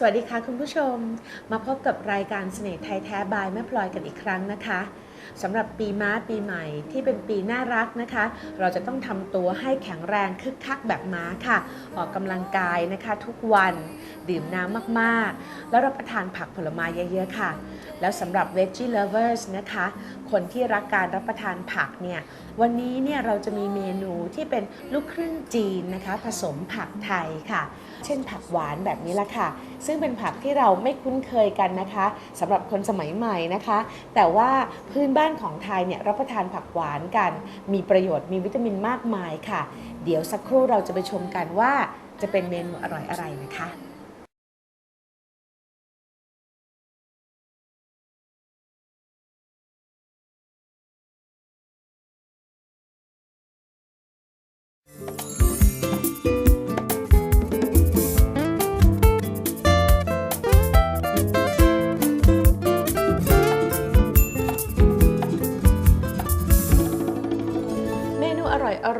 สวัสดีค่ะคุณผู้ชม มาพบกับรายการเสน่ห์ไทยแท้บายแม่พลอยกันอีกครั้งนะคะสำหรับปีม้าปีใหม่ที่เป็นปีน่ารักนะคะ เราจะต้องทำตัวให้แข็งแรงคึกคักแบบม้าค่ะ ออกกำลังกายนะคะ ทุกวันดื่มน้ำมากๆ แล้วรับประทานผักผลไม้เยอะๆค่ะ แล้วสำหรับ veggie lovers นะคะ คนที่รักการรับประทานผักเนี่ยวันนี้เนี่ยเราจะมีเมนูที่เป็นลูกครึ่งจีนนะคะ ผสมผักไทยค่ะ เช่นผักหวานแบบนี้ละค่ะ ซึ่งเป็นผักที่เราไม่คุ้นเคยกันนะคะสำหรับคนสมัยใหม่นะคะ แต่ว่าพื้นบ้านของไทยเนี่ยรับประทานผักหวานกัน มีประโยชน์มีวิตามินมากมายค่ะ เดี๋ยวสักครู่เราจะไปชมกันว่าจะเป็นเมนูอร่อยอะไรนะคะ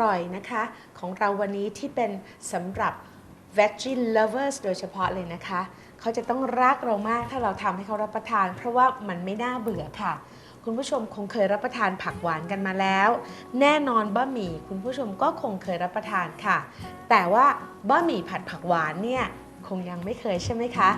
ร่อยนะคะ ของเราวันนี้ที่เป็นสำหรับ veggie lovers โดยเฉพาะเลยนะคะ เขาจะต้องรักเรามากถ้าเราทำให้เขารับประทาน เพราะว่ามันไม่น่าเบื่อค่ะ คุณผู้ชมคงเคยรับประทานผักหวานกันมาแล้ว แน่นอนบะหมี่คุณผู้ชมก็คงเคยรับประทานค่ะ แต่ว่าบะหมี่ผัดผักหวานเนี่ยคงยังไม่เคยใช่ไหมคะ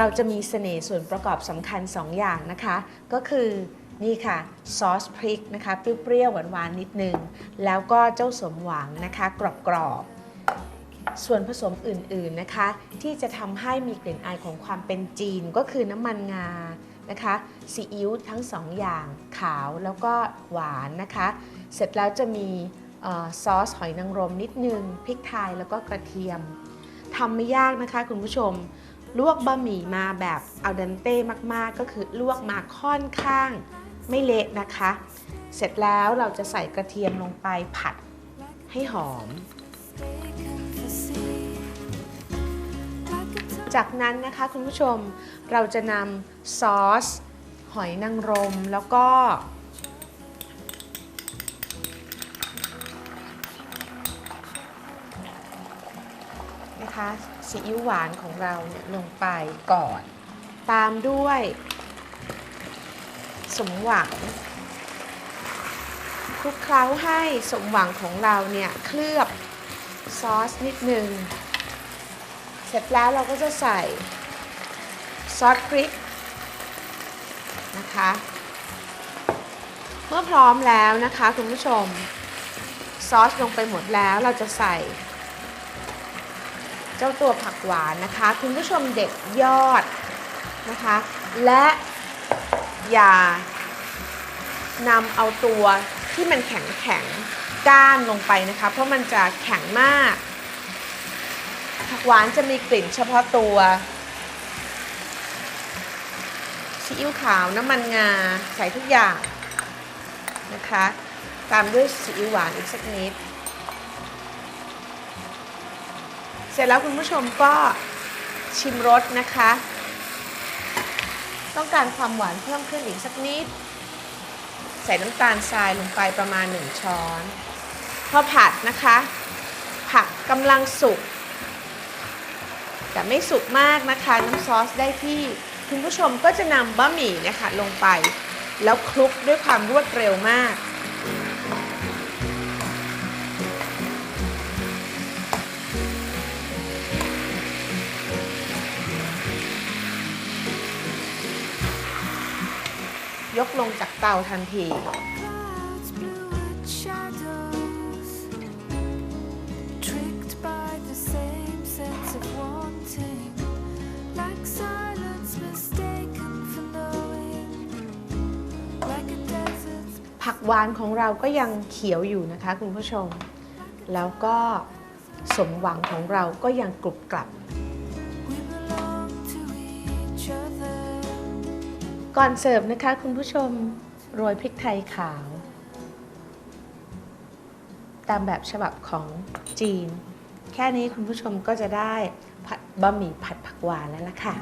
เราจะมีเสน่ห์ส่วนประกอบสำคัญ 2 อย่างนะคะ ก็คือนี่ค่ะซอสพริกนะคะเปรี้ยวๆหวานๆนิดนึง แล้วก็เจ้าสมหวังนะคะ กรอบๆส่วนผสมอื่นๆนะคะ ที่จะทำให้มีกลิ่นอายของความเป็นจีนก็คือน้ำมันงานะคะซีอิ๊วทั้งสองอย่างขาวแล้วก็หวานนะคะ เสร็จแล้วจะมีออซอสหอยนางรมนิดนึงพริกไทยแล้วก็กระเทียมทำไม่ยากนะคะคุณผู้ชม ลวกบะหมี่มาแบบเอาดันเต้มากๆ ก็คือลวกมาค่อนข้างไม่เละนะคะ เสร็จแล้วเราจะใส่กระเทียมลงไปผัดให้หอม จากนั้นนะคะคุณผู้ชมเราจะนำซอส หอยนางรมแล้วก็ นะคะซีอิ๊วหวานของเราเนี่ยลงไปก่อน ตามด้วย สมหวังคลุกเคล้าให้สมหวังของเราเนี่ยเคลือบซอสนิดนึง เสร็จแล้วเราก็จะใส่ซอสพริกนะคะ เมื่อพร้อมแล้วนะคะคุณผู้ชม ซอสลงไปหมดแล้วเราจะใส่ เจ้าตัวผักหวานนะคะ คุณผู้ชมเด็ดยอดนะคะ และอย่านำเอาตัวที่มันแข็งแข็งๆก้านลงไปนะคะ เพราะมันจะแข็งมาก ผักหวานจะมีกลิ่นเฉพาะตัวซีอิ๊วขาวน้ำมันงาใส่ทุกอย่างนะคะ ตามด้วยซีอิ๊วหวานอีกสักนิด เสร็จแล้วคุณผู้ชมก็ชิมรสนะคะ ต้องการความหวานเพิ่มขึ้นอีกสักนิด ใส่น้ำตาลทรายลงไปประมาณ 1 ช้อน พอผัดนะคะ ผักกำลังสุก แต่ไม่สุกมากนะคะ น้ำซอสได้ที่ คุณผู้ชมก็จะนำบะหมี่เนะคะลงไป แล้วคลุกด้วยความรวดเร็วมาก ยกลงจากเตาทันที ผักหวานของเราก็ยังเขียวอยู่นะคะคุณผู้ชม แล้วก็สมหวังของเราก็ยังกรุบกลับ ก่อนเสิร์ฟนะคะคุณผู้ชมโรยพริกไทยขาว ตามแบบฉบับของจีน แค่นี้คุณผู้ชมก็จะได้บะหมี่ผัดผักหวานแล้วล่ะค่ะ